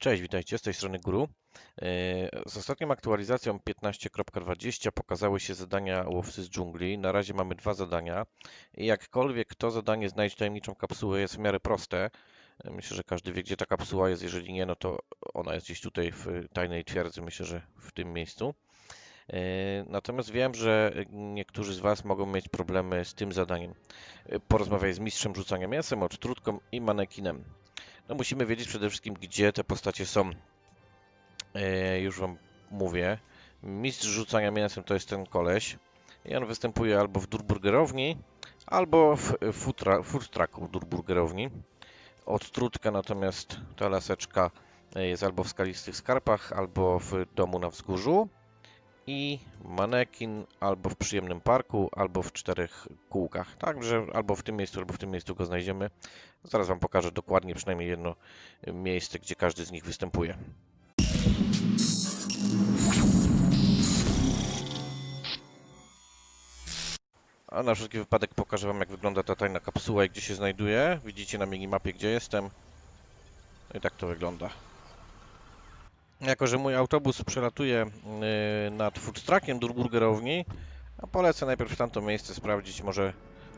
Cześć, witajcie, z tej strony Guru. E, Z ostatnią aktualizacją 15.20 pokazały się zadania łowcy z dżungli. Na razie mamy dwa zadania. I jakkolwiek to zadanie znajdź tajemniczą kapsułę jest w miarę proste. E, Myślę, że każdy wie, gdzie ta kapsuła jest. Jeżeli nie, no to ona jest gdzieś tutaj w tajnej twierdzy. Myślę, że w tym miejscu. E, Natomiast wiem, że niektórzy z Was mogą mieć problemy z tym zadaniem. Porozmawiaj z mistrzem rzucania mięsem, odtrutką i manekinem. No musimy wiedzieć przede wszystkim, gdzie te postacie są. E, już wam mówię. Mistrz rzucania mięsem to jest ten koleś. I on występuje albo w durburgerowni, albo w futra, food durburgerowni. Odtrutka natomiast ta laseczka e, jest albo w skalistych skarpach, albo w domu na wzgórzu. I manekin albo w przyjemnym parku, albo w czterech kółkach. Także albo w tym miejscu, albo w tym miejscu go znajdziemy. Zaraz Wam pokażę dokładnie przynajmniej jedno miejsce, gdzie każdy z nich występuje. A na wszelki wypadek pokażę Wam, jak wygląda ta tajna kapsuła i gdzie się znajduje. Widzicie na minimapie, gdzie jestem. No i tak to wygląda. Jako, że mój autobus przelatuje yy, nad food truckiem Durburgerowni, a polecę najpierw tamto miejsce sprawdzić, może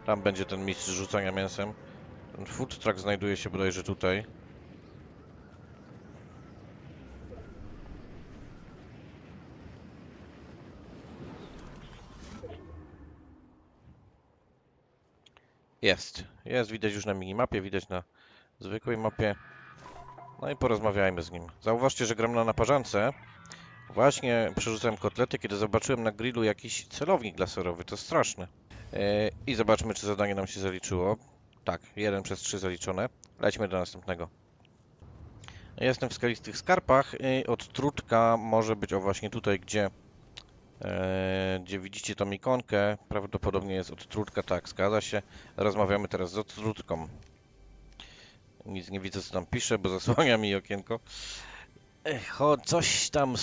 tam będzie ten mistrz rzucania mięsem. Ten food znajduje się bodajże tutaj. Jest. Jest, widać już na minimapie, widać na zwykłej mapie. No i porozmawiajmy z nim. Zauważcie, że gram na naparzance. Właśnie przerzucałem kotlety, kiedy zobaczyłem na grillu jakiś celownik laserowy. To straszne. E, I zobaczmy, czy zadanie nam się zaliczyło. Tak, 1 przez 3 zaliczone. Lećmy do następnego. Jestem w skalistych skarpach i odtrutka może być o właśnie tutaj, gdzie, e, gdzie widzicie tą ikonkę. Prawdopodobnie jest odtrutka, tak, zgadza się. Rozmawiamy teraz z odtrutką. Nic nie widzę, co tam pisze, bo zasłania mi okienko. Ech, o, coś tam,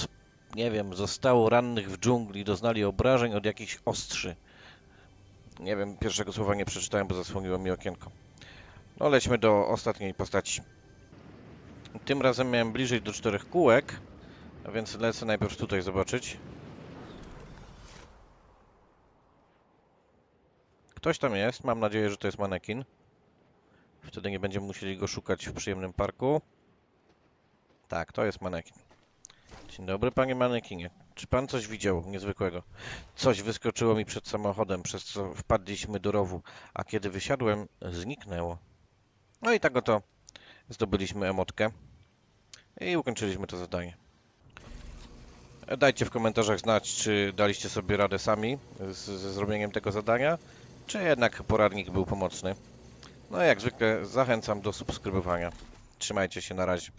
nie wiem, zostało rannych w dżungli, doznali obrażeń od jakichś ostrzy. Nie wiem, pierwszego słowa nie przeczytałem, bo zasłoniło mi okienko. No, lećmy do ostatniej postaci. Tym razem miałem bliżej do czterech kółek, a więc lecę najpierw tutaj zobaczyć. Ktoś tam jest, mam nadzieję, że to jest manekin. Wtedy nie będziemy musieli go szukać w przyjemnym parku. Tak, to jest manekin. Dzień dobry, panie manekinie. Czy pan coś widział niezwykłego? Coś wyskoczyło mi przed samochodem, przez co wpadliśmy do rowu, a kiedy wysiadłem, zniknęło. No i tak oto zdobyliśmy emotkę i ukończyliśmy to zadanie. Dajcie w komentarzach znać, czy daliście sobie radę sami ze zrobieniem tego zadania, czy jednak poradnik był pomocny. No jak zwykle zachęcam do subskrybowania. Trzymajcie się na razie.